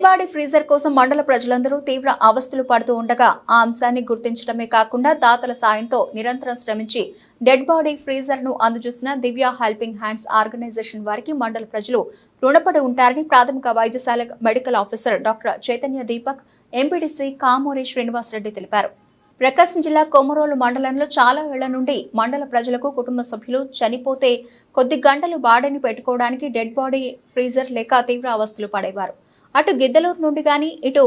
Body freezer కోసం మండల ప్రజలందరూ తీవ్ర అవస్థలు పడుతూ ఉండగా ఆ అంశాన్ని గుర్తించడమే కాకుండా దాతల సాయంతో నిరంతరం శ్రమించి డెడ్ బాడీ ఫ్రీజర్ను అందజేసిన దివ్య హెల్పింగ్ హ్యాండ్స్ ఆర్గనైజేషన్ వారికి మండల ప్రజలు రుణపడి ఉంటారని ప్రాథమిక వైద్యశాల medical officer doctor Chaitanya Deepak MPDC Kamuri Srinivasareddy తెలిపారు. ప్రకాశం జిల్లా కొమరోలు మండలంలో చాలా ఏళ్ళ నుండి మండల ప్రజలకు కుటుంబ సభ్యులు చనిపోతే కొద్ది గంటలు బాడీని పెట్టుకోవడానికి డెడ్ బాడీ ఫ్రీజర్ లేక తీవ్ర అవస్థలు పడేవారు. అటు గిద్దలూరు నుండి కానీ ఇటు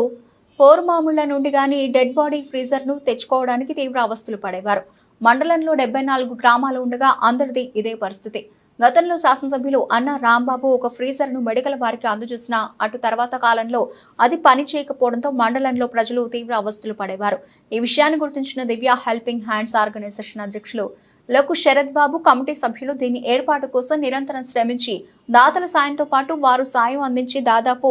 పోర్మాముళ్ళ నుండి కానీ డెడ్ బాడీ ఫ్రీజర్ను తెచ్చుకోవడానికి తీవ్ర అవస్థలు పడేవారు. మండలంలో డెబ్బై నాలుగు గ్రామాలు ఉండగా అందరిది ఇదే పరిస్థితి. గతంలో శాసనసభ్యులు అన్న రాంబాబు ఒక ఫ్రీజర్ను మెడికల్ వారికి అందజేసిన అటు తర్వాత కాలంలో అది పని చేయకపోవడంతో మండలంలో ప్రజలు తీవ్ర అవస్థలు పడేవారు. ఈ విషయాన్ని గుర్తించిన దివ్య హెల్పింగ్ హ్యాండ్స్ ఆర్గనైజేషన్ అధ్యక్షులు లకు శరత్ బాబు కమిటీ సభ్యులు దీని ఏర్పాటు కోసం నిరంతరం శ్రమించి దాతల సాయంతో పాటు వారు సాయం అందించి దాదాపు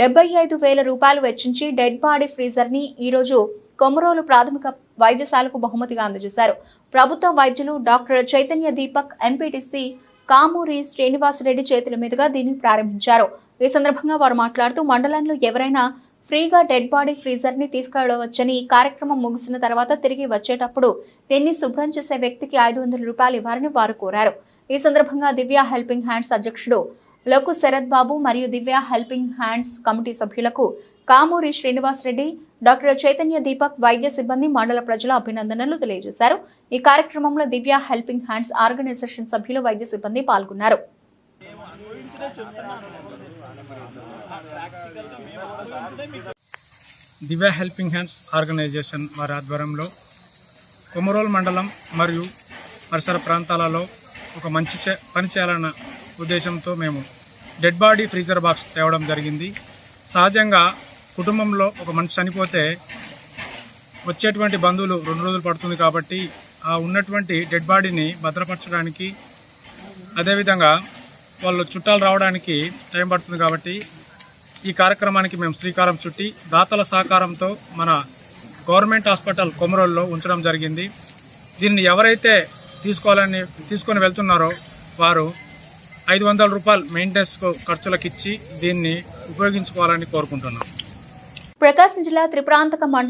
డెబ్బై ఐదు వేల రూపాయలు వెచ్చించి డెడ్ బాడీ ఫ్రీజర్ని ఈరోజు కొమరోలు ప్రాథమిక వైద్యశాలకు బహుమతిగా అందజేశారు. ప్రభుత్వ వైద్యులు డాక్టర్ చైతన్య దీపక్ ఎంపీటీసీ కామూరి శ్రీనివాసరెడ్డి చేతుల మీదుగా దీన్ని ప్రారంభించారు. ఈ సందర్భంగా వారు మాట్లాడుతూ మండలంలో ఎవరైనా ఫ్రీగా డెడ్ బాడీ ఫ్రీజర్ని తీసుకెళ్ళవచ్చని ఈ కార్యక్రమం ముగిసిన తర్వాత తిరిగి వచ్చేటప్పుడు దీన్ని శుభ్రం చేసే వ్యక్తికి ఐదు వందల రూపాయలు ఇవ్వాలని వారు కోరారు. ఈ సందర్భంగా దివ్య హెల్పింగ్ హ్యాండ్స్ అధ్యక్షుడు లోకు శరత్ బాబు మరియు దివ్య హెల్పింగ్ హ్యాండ్స్ కమిటీ సభ్యులకు కామూరి శ్రీనివాస్ రెడ్డి డాక్టర్ చైతన్య దీపక్ వైద్య సిబ్బంది మండల ప్రజల అభినందనలు తెలియజేశారు. ఈ కార్యక్రమంలో దివ్య హెల్పింగ్ హ్యాండ్స్ ఆర్గనైజేషన్ సభ్యులు వైద్య సిబ్బంది పాల్గొన్నారు. దివ్య హెల్పింగ్ హ్యాండ్స్ ఆర్గనైజేషన్ వారి ఆధ్వర్యంలో కొమరోల్ మండలం మరియు పరిసర ప్రాంతాలలో ఒక మంచి పని చేయాలన్న ఉద్దేశంతో మేము డెడ్ బాడీ ఫ్రీజర్ బాక్స్ తేవడం జరిగింది. సహజంగా కుటుంబంలో ఒక మనిషి చనిపోతే వచ్చేటువంటి బంధువులు రెండు రోజులు పడుతుంది కాబట్టి ఆ ఉన్నటువంటి డెడ్ బాడీని భద్రపరచడానికి అదేవిధంగా వాళ్ళు చుట్టాలు రావడానికి టైం పడుతుంది కాబట్టి ఈ కార్యక్రమానికి మేము శ్రీకారం చుట్టి దాతల సహకారంతో మన గవర్నమెంట్ హాస్పిటల్ కొమరోల్లో ఉంచడం జరిగింది. దీన్ని ఎవరైతే తీసుకోవాలని తీసుకొని వెళ్తున్నారో వారు ఐదు వందల రూపాయలు మెయింటెనెన్స్ ఖర్చులకు ఇచ్చి దీన్ని ఉపయోగించుకోవాలని కోరుకుంటున్నాం. ప్రకాశం జిల్లా త్రిప్రాంతక మండలం